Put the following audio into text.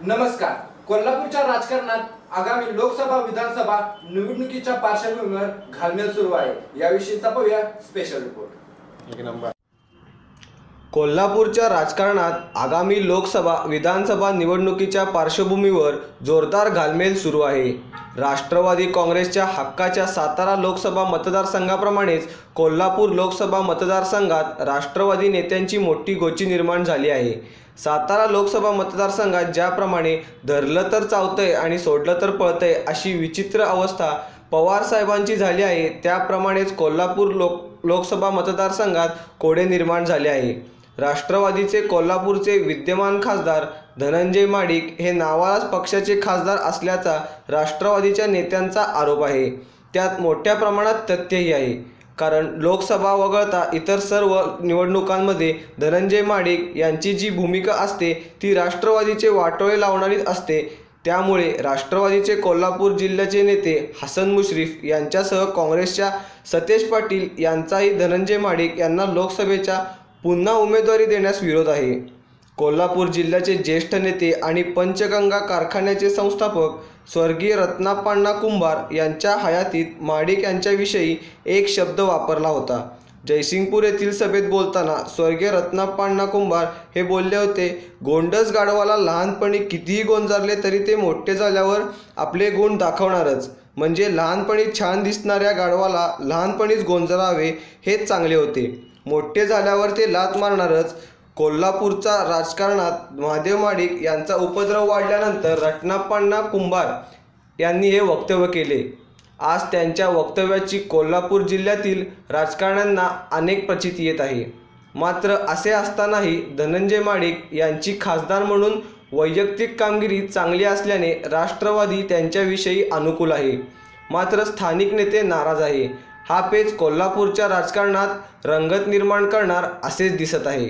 नमस्कार. कोल्हापूरच्या राजकारणात आगामी लोकसभा विधानसभा निवडणुकीच्या पार्श्वभूमीवर घालमेल सुरू आहे. याविषयीचा पाहूया स्पेशल रिपोर्ट एक नंबर. कोल्हापूरच्या राजकारणात आगामी लोकसभा विधानसभा निवडणुकीच्या पार्श्वभूमीवर जोरदार घालमेल सुरू आहे. राष्ट्रवादी काँग्रेसच्या हक्काच्या सातारा लोकसभा मतदारसंघाप्रमाणेच कोल्हापूर लोकसभा मतदारसंघात राष्ट्रवादी नेत्यांची मोठी गोची निर्माण झाली आहे. सातारा लोकसभा मतदारसंघात ज्याप्रमाणे धरलं तर चावतंय आणि सोडलं तर पळतंय अशी विचित्र अवस्था पवार साहेबांची झाली आहे त्याप्रमाणेच कोल्हापूर लोक लोकसभा मतदारसंघात कोडे निर्माण झाले आहे. राष्ट्रवादीचे कोल्हापूरचे विद्यमान खासदार धनंजय माडिक हे नावालाच पक्षाचे खासदार असल्याचा राष्ट्रवादीच्या नेत्यांचा आरोप आहे. त्यात मोठ्या प्रमाणात तथ्यही आहे. कारण लोकसभा वगळता इतर सर्व निवडणुकांमध्ये धनंजय माडिक यांची जी भूमिका असते ती राष्ट्रवादीचे वाटोळे लावणारी असते. त्यामुळे राष्ट्रवादीचे कोल्हापूर जिल्ह्याचे नेते हसन मुश्रीफ यांच्यासह काँग्रेसच्या सतेज पाटील यांचाही धनंजय माडिक यांना लोकसभेच्या पुन्हा उमेदवारी देण्यास विरोध आहे. कोल्हापूर जिल्ह्याचे ज्येष्ठ नेते आणि पंचगंगा कारखान्याचे संस्थापक स्वर्गीय रत्नापांना कुंभार यांच्या हयातीत माडिक यांच्याविषयी एक शब्द वापरला होता. जयसिंगपूर येथील सभेत बोलताना स्वर्गीय रत्नापांना कुंभार हे बोलले होते गोंडस गाढवाला लहानपणी कितीही गोंजारले तरी ते मोठे झाल्यावर आपले गुण दाखवणारच. म्हणजे लहानपणी छान दिसणाऱ्या गाढवाला लहानपणीच गोंजरावे हेच चांगले होते. मोठे झाल्यावर ते लात मारणारच. कोल्हापूरचा राजकारणात महादेव माडिक यांचा उपद्रव वाढल्यानंतर रत्नाप्पांना कुंभार यांनी हे वक्तव्य केले. आज त्यांच्या वक्तव्याची कोल्हापूर जिल्ह्यातील राजकारण्यांना अनेक प्रचिती येत आहे. मात्र असे असतानाही धनंजय माडिक यांची खासदार म्हणून वैयक्तिक कामगिरी चांगली असल्याने राष्ट्रवादी त्यांच्याविषयी अनुकूल आहे. मात्र स्थानिक नेते नाराज आहे. हा पेच कोल्हापूरच्या राजकारणात रंगत निर्माण करणार असेच दिसत आहे.